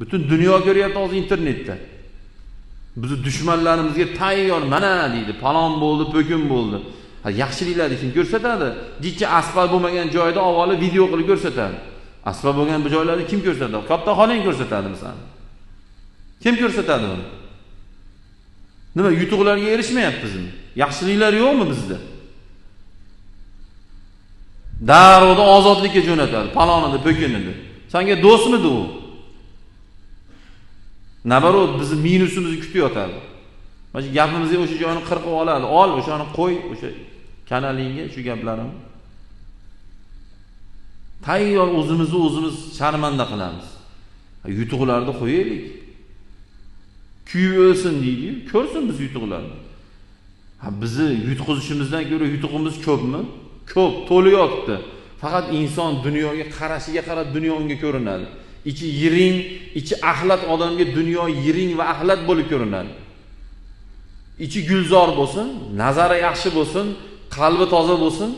butun dunyo ko'ryapti hozir internetda. Bizni dushmanlarimizga tayyor mana deydi palon bo'ldi po'kin bo'ldi. Ha yaxshiliklarni kim ko'rsatadi. Jicha asfalt bo'lmagan joyda avvalo video qilib ko'rsatadi. Asfalt bo'lgan bu joylarni kim ko'rsatadi? Kattaxonang ko'rsatadi misali kim ko'rsatadi uni? Nima yutuqlarga erishmayapmizmi? Yaxshiliklar yo'qmi bizda? Darrovda ozodlikka jo'natadi palonidi po'kinidi sanga do'stmidi u nabarot bizni minusimizni kutib yotadi mana shu gapimizga o'sha joyini qirqib oladi. Ol o'shani qo'y o'sha kanalingga shu gaplarimni tayyor o'zimizni o'zimiz sharmanda qilamiz. Yutuqlarni qo'yaylik. Kuyib o'lsin deydiyu ko'rsin biz yutuqlarni. Ha bizni yutqizishimizdan ko'ra yutug'imiz ko'pmi? Ko'p to'lib yotibdi. Faqat inson dunyoga qarashiga qarab dunyo unga ko'rinadi. Ichi yiring ichi axlat odamga dunyo yiring va axlat bo'lib ko'rinadi ichi gulzor bo'lsin nazari yaxshi bo'lsin qalbi toza bo'lsin.